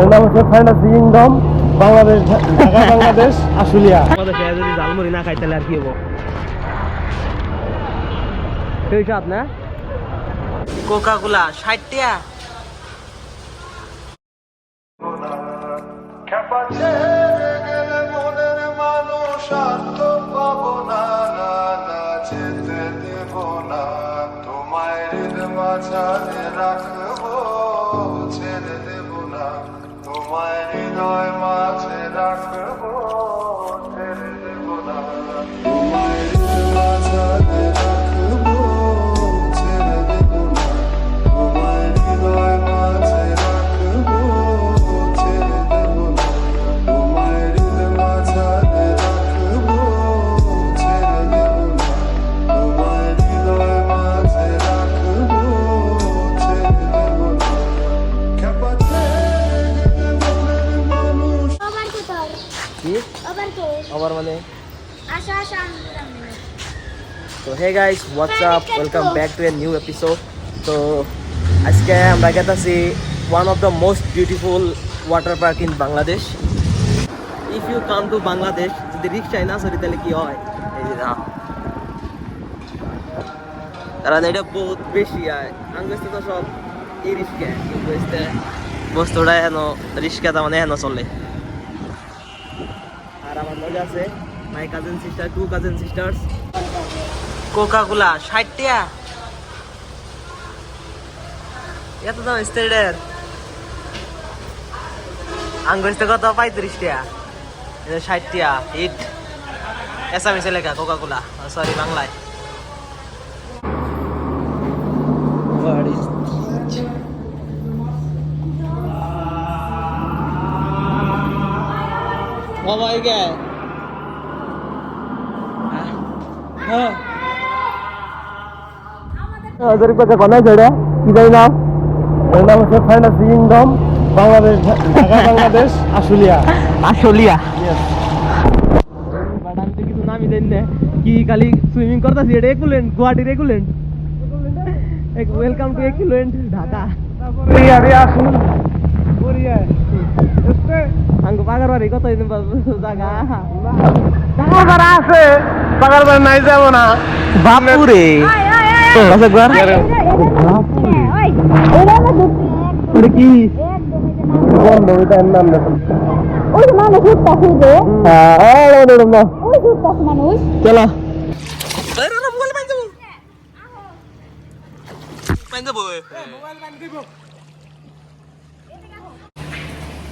ওর নাম হচ্ছে fantasy kingdom Bangladesh Dhaka Bangladesh Ashulia. বাংলাদেশে যদি ঝালমুড়ি না খাই তাহলে আর কি হব? সেই না? কোকা কোলা ষাট টাকা হৃদয় মাঝে রাখব কি? আবার মানে? আমি তো hey guys what's up welcome back to a new episode তো আজকে আমরা গেতাছি one of the most beautiful water park in Bangladesh if you come to Bangladesh যদি রিক্সায় না সরি তাহলে কি হয়? এই যে না কারণ এটা বহুত বেশি হয় আঙ্গুস্তে তো সব এই রিক্সা কিন্তু বস্তুটা হেন রিক্সা তার মানে হেন চলে। My cousin sister two cousin sisters Coca Cola ষাট টাকা এত দাম স্টেডের আঙ্গুরতে কত? পঁয়ত্রিশ টাকা হিট এসামিসে লেখা কোকা কোলা সরি বাংলায়। বাবা গে হ্যাঁ। হাজার টাকা কি জানি না ওর নাম? হচ্ছে fantasy kingdom Bangladesh Dhaka Bangladesh Ashulia. Ashulia. But আমি তো কিছু নামই দেন না। কি খালি সুইমিং করতেছি? এটা একুলেন্ট গুয়াহাটির একুলেন্ট ওয়েলকাম টু একুলেন্ট ঢাকা। রিয়ারে আসুন। বরিয়া আঙ্গ পাগার বাড়ি কত দিন জায়গা যারা আছে পাগার বাড়ি নাই যাব না বাপুরে একবার ওই ওরা না দুটি ওটা কি বন্ধ ওইটার নাম দেখুন ওই মানুষ উঠতা খুঁজে হ্যাঁ ওই উঠতাস মানুষ চলো না মোবাইল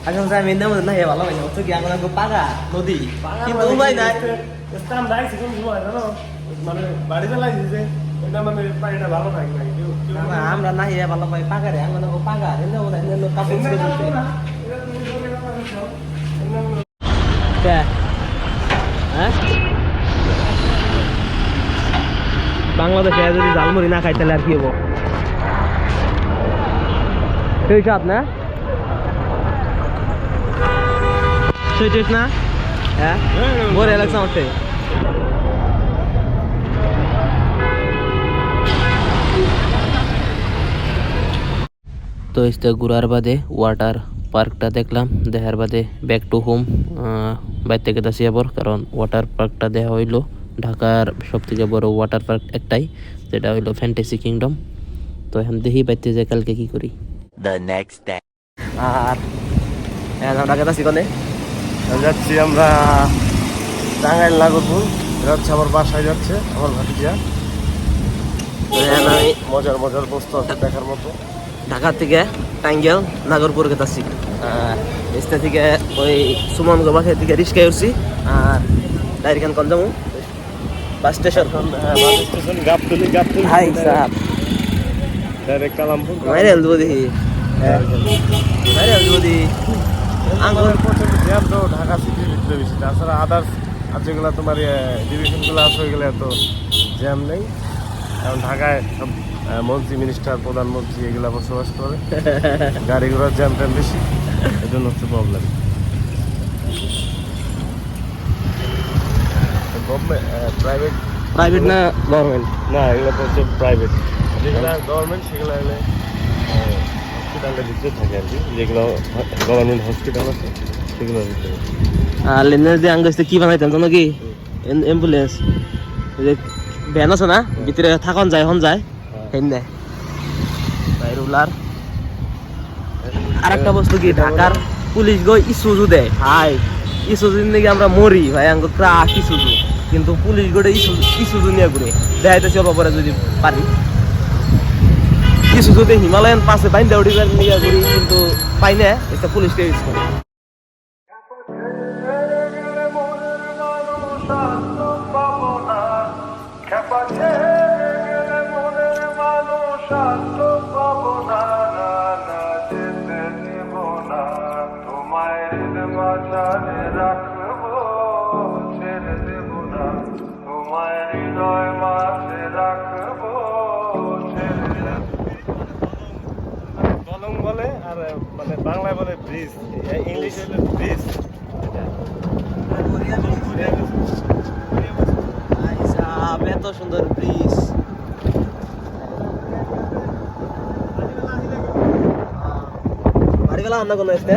আচ্ছা স্যার মেন নাম না হে ভালো মানে হচ্ছে কি আমরা গো পাগা নদী কিন্তু ভাই নাই স্থান নাই সেরকম সময় জানো মানে বাড়ি চালাইছি যে এটা মানে পানিটা ভালো থাকে না কেউ কেউ না, আমরা না হে ভালো পাই পাগা রে আমরা গো পাগা রে না ওরা লোক কাপড় ছেড়ে দিতে কে হ্যাঁ বাংলাদেশে যদি ঝালমুড়ি না খাই তাহলে আর কি হব সেই সাত না না হ্যাঁ বরে লাগছে আমার থেকে। তো ইস্তে ঘুরার বাদে ওয়াটার পার্কটা দেখলাম দেখার বাদে ব্যাক টু হোম বাইর থেকে দাসি যাবর কারণ ওয়াটার পার্কটা দেখা হইল ঢাকার সব থেকে বড় ওয়াটার পার্ক একটাই যেটা হইল ফ্যান্টাসি কিংডম তো এখন দেখি বাইতে যে কালকে কি করি। The next day. আর এখন আমরা গেতাছি কনে? যাচ্ছি আমরা টাঙ্গাইল নাগরপুর। যাচ্ছে আমার বাসায় যাচ্ছে আমার ভাতিজা। আমি মজার মজার বস্তু আছে দেখার মতো। ঢাকা থেকে টাঙ্গেল নাগরপুর গেতাছি আর এসতে থেকে ওই সুমন গোবাখের দিকে রিক্সায় উঠছি। আর ডাইরেক্ট কোন যাব। Bus station. হ্যাঁ, বাস স্টেশন গাবতলি গাবতলি। হাই সাহেব ডাইরেক্ট কালামপুর। মাইরে দেবো দেখি। মাইরে দেবো দেখি। আঙ্গুর জ্যাম তো ঢাকা সিটির ভিতরে বেশি। তাছাড়া আদার্স আর যেগুলো তোমার ডিভিশনগুলো আছে ওইগুলো এত জ্যাম নেই। কারণ ঢাকায় সব মন্ত্রী মিনিস্টার প্রধানমন্ত্রী এগুলা বসবাস করে। গাড়ি ঘোড়ার জ্যাম ট্যাম বেশি। এই জন্য হচ্ছে প্রবলেম গভর্নমেন্ট প্রাইভেট প্রাইভেট না গভর্নমেন্ট না এগুলো তো হচ্ছে প্রাইভেট যেগুলো গভর্নমেন্ট সেগুলো হলে আহ, হসপিটালের ভিতরে থাকে আর কি। যেগুলো গভর্নমেন্ট হসপিটাল আছে। লেনের যে আঙ্গ কি বানাইতাম জানো কি? অ্যাম্বুলেন্স ভ্যান আছে না ভিতরে থাকন যায় হন যায়। হেন রুলার। আর একটা বস্তু কি? ঢাকার পুলিশ গো ইসুজু দেয়। হাই ইসুজু নিয়ে আমরা মরি। ভাই আঙ্গ ক্রাশ ইসুজু। কিন্তু পুলিশ গোটে ইসুজু নিয়ে ঘুরে। দেখাইতেছি অল্প পরে যদি পারি। ইসুজুতে হিমালয়ান পাশে বাইন দেওয়া নিয়ে ঘুরি কিন্তু পাই না এটা পুলিশকে ইউজ করে। মানে বাংলায় বলে ব্রিজ ইংলিশে হলো ব্রিজ এত সুন্দর ব্রিজ বাড়িবেলা অন্য কোনো এসতে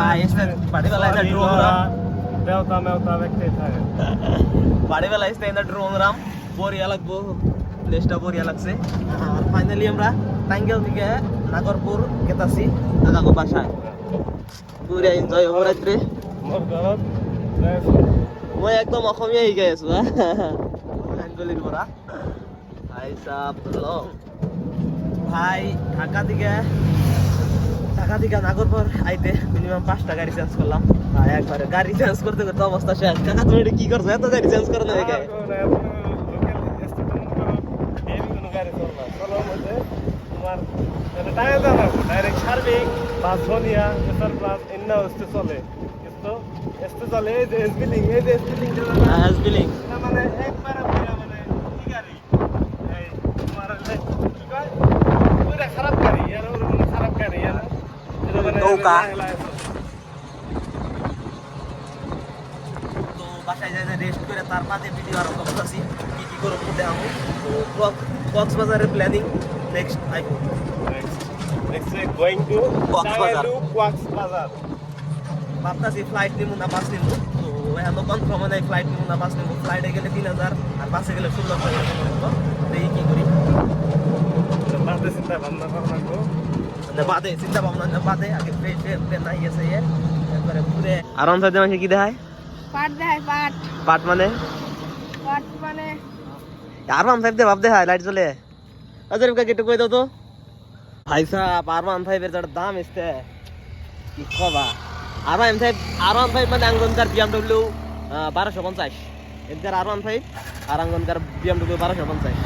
ভাই, এসে বাড়িবেলা এসে drone রাম। দেওতা মেওতা ব্যক্তি থাকে বাড়িবেলা এসতে এনে ড্রোন রাম বরিয়া লাগবো প্লেসটা বরিয়া লাগছে আর ফাইনালি আমরা টাঙ্গেল থেকে নাগরপুর গেতাছি দাদাকে বাসায় পুরা এনজয় হব রাত্রে ঘৰত মই একদম অসমীয়া শিকাই আছো বেংগলীর পৰা ভাই সাপ লং ভাই ঢাকা থেকে ঢাকা থেকে নাগরপুর আইতে মিনিমাম পাঁচটা গাড়ি চেঞ্জ করলাম ভাই একবারে গাড়ি চেঞ্জ করতে করতে অবস্থা শেষ কাকা তুমি এটা কি করছ এত গাড়ি চেঞ্জ করে না দেখায় ডাইরেক্ট সার্বিক বা সোনিয়া এসার প্লাস এন্না হচ্ছে চলে। কিন্তু এসতে চলে এই যে এসবিলিং এই যে এসবিলিং হ্যাঁ বিলিং। মানে একবারে পুরা মানে কি গাড়ি এই তোমার হলে কি কয়? পুরা খারাপ গাড়ি এর ওর মানে খারাপ গাড়ি মানে নৌকা। বাসায় যাই রেস্ট করে তার মাঝে ভিডিও আরম্ভ করতেছি। কি কি করব দেখাবো। তো কক্সবাজারের planning next iPhone Next, next week going to Coxbazar. Tangalu, Coxbazar. ভাবতাছি ফ্লাইট নিবো না বাস নিবো তো এখন তো কনফার্ম নাই ফ্লাইট নিবো না বাস নিবো ফ্লাইটে গেলে তিন হাজার আর বাসে গেলে ষোলো হাজার টাকা মতো দেখি কি করি তো বাদে চিন্তা ভাবনা করা লাগবো। না বাদে চিন্তা ভাবনা না বাদে আগে ফ্রেশ প্লেন নাই গেছে ইয়ে একবারে ঘুরে আরাম সাথে মানুষ কি দেখায় পাট দেখায় পাট পাট মানে পাট মানে আরমান ফাইভ দে ভাব দেখায় লাইট জ্বলে আচ্ছা রেবকা কেটে কই দাও তো। ভাই সাহেব আরমান ফাইভের যার দাম এসছে। কি কবা আরমান ফাইভ আরমান ফাইভ মানে আঙ্গনকার বিএমডব্লিউ বারোশো পঞ্চাশ। এদের আরমান ফাইভ আর আঙ্গনকার বিএমডব্লিউ বারোশো পঞ্চাশ।